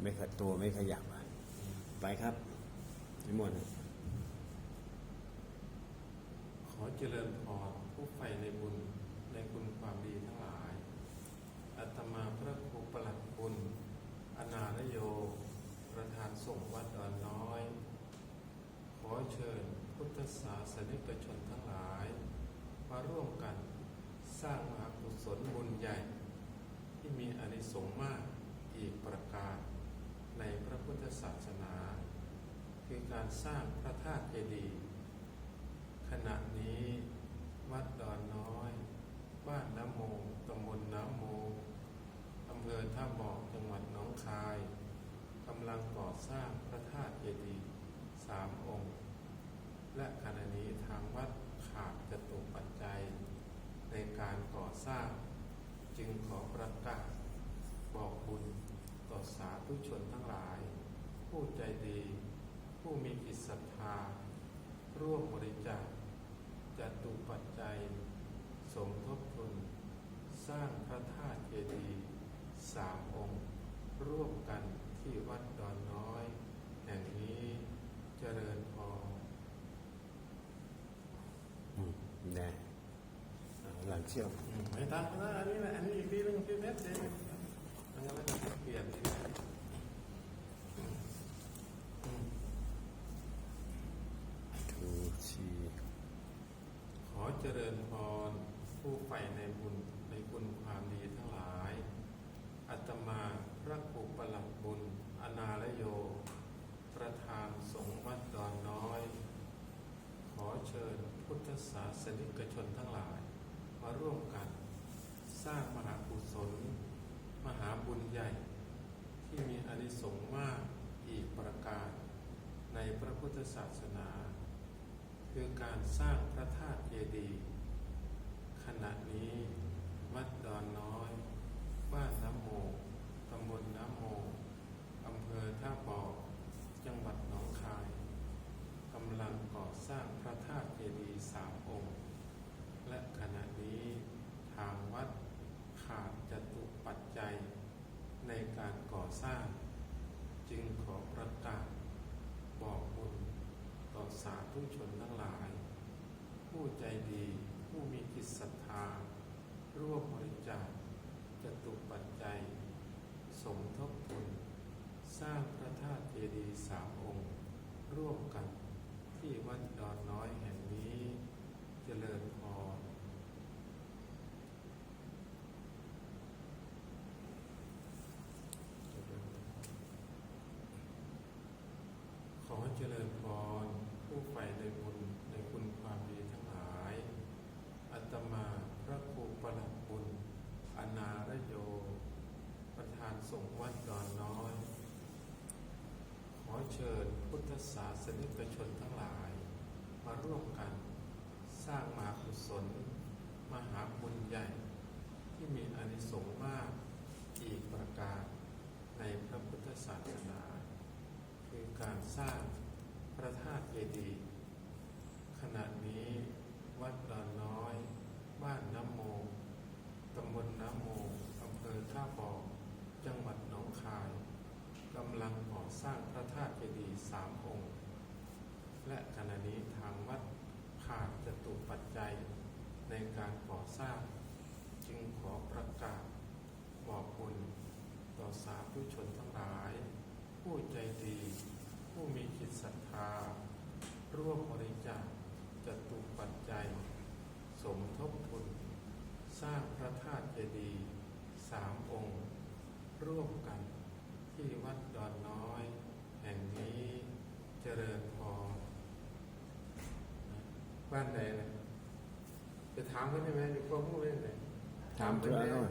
ไม่ขดตัวไม่ขยับอะไปครับนิมนต์ขอเจริญพรผู้ใฝ่ในบุญในคุณความดีทั้งหลาย อัตมาพระครูประหลัดบุญอนารโย ประธานส่งวัดดอนน้อย ขอเชิญพุทธศาสนิกชนทั้งหลาย มาร่วมกันสร้างมหากุศลบุญใหญ่ ที่มีอนิสงส์มากอีกประการ ในพระพุทธศาสนา คือการสร้างพระธาตุเจดีย์ขณะนี้วัดดอนน้อย บ้านน้ำโมตำบลน้ำโมอำเภอท่าบอกจังหวัดหนองคายกำลังก่อสร้างพระธาตุเจดีย์สามองค์ และขณะนี้ทางวัดขาดจตุปัจจัย ในการก่อสร้างจึงขอประกาศบอกบุญต่อสาธุชนทั้งหลาย ผู้ใจดี ผู้มีจิตศรัทธา ร่วมบริจาคจตุปัจจัย สมทบทุน สร้างพระธาตุเจดีย์สามองค์ ร่วมกันที่วัดดอนน้อย แห่งนี้เจริญพรอืมได้เอาหลังเชี่ยวอืมไม่ตัดนะอันนี้นะอันนี้อีกทีหนึงพี่เม็ดเดียวอันนี้ก็จะเปลี่ยนทีนะอืมอืม ทูชี ขอเจ ริญพร ผู้ใฝ่ในบุญในคุณความดีทั้งหลาย อัตมาพระครูประหลัดบุญ อนาลโย ประธานสงฆ์วัดดอนน้อย ขอเชิญพุทธศาสนิกชนทั้งหลาย มาร่วมกัน สร้างมหากุศล มหาบุญใหญ่ ที่มีอนิสงส์มากอีกประการ ในพระพุทธศาสนา คือการสร้างพระธาตุเจดีย์ขณะนี้วัดดอนน้อย บ้านน้ำโมตำบลน้ำโมอำเภอท่าบ่อจังหวัดหนองคายกำลังก่อสร้างพระธาตุเจดีย์สามองค์ และขณะนี้ทางวัดขาดจตุปัจจัยในการก่อสร้าง จึงขอประกาศาธุชนทั้งหลาย ผู้ใจดีผู้มีจิตศรัทธา ร่วมบริจาคจตุปัจจัย สมทบทุน สร้างพระธาตุเจดีย์สามองค์ ร่วมกันที่วัดดอนน้อยแห่งนี้ เจริญพร ขอเจริญพรผู้ใฝ่ในบุญในคุณความดีทั้งหลาย อัตมาพระครูประหลัดบุญอานารโย ประธานสงฆ์วัดดอนน้อย ขอ เชิญพุทธศาสนิกชนทั้งหลาย มาร่วมกัน สร้างมหากุศล มหาบุญใหญ่ ที่มีอานิสงส์มากอีกประการในพระพุทธศาสนา คือการสร้างพระธาตุเจดีย์ขณะนี้วัดดอนน้อย บ้านน้ำโมงตำบลน้ำโมงอำเภอท่าบ่อจังหวัดหนองคายกำลังก่อสร้างพระธาตุเจดีย์สามองค์ และขณะนี้ทางวัดขาดจตุปัจจัยในการก่อสร้าง จึงขอประกาศบอกบุญต่อสาธุชนทั้งหลาย ผู้ใจดี ผู้มีจิตศรัทธา ร่วมบริจาคจตุปัจจัย สมทบทุน สร้างพระธาตุเจดีย์สามองค์ ร่วมกัน ที่วัดดอนน้อย แห่งนี้เจริญพรบ้านใดนะจะถามเขาได้ไหมหรือพ่อพูดได้ไหมถามเพื่อนหน่อย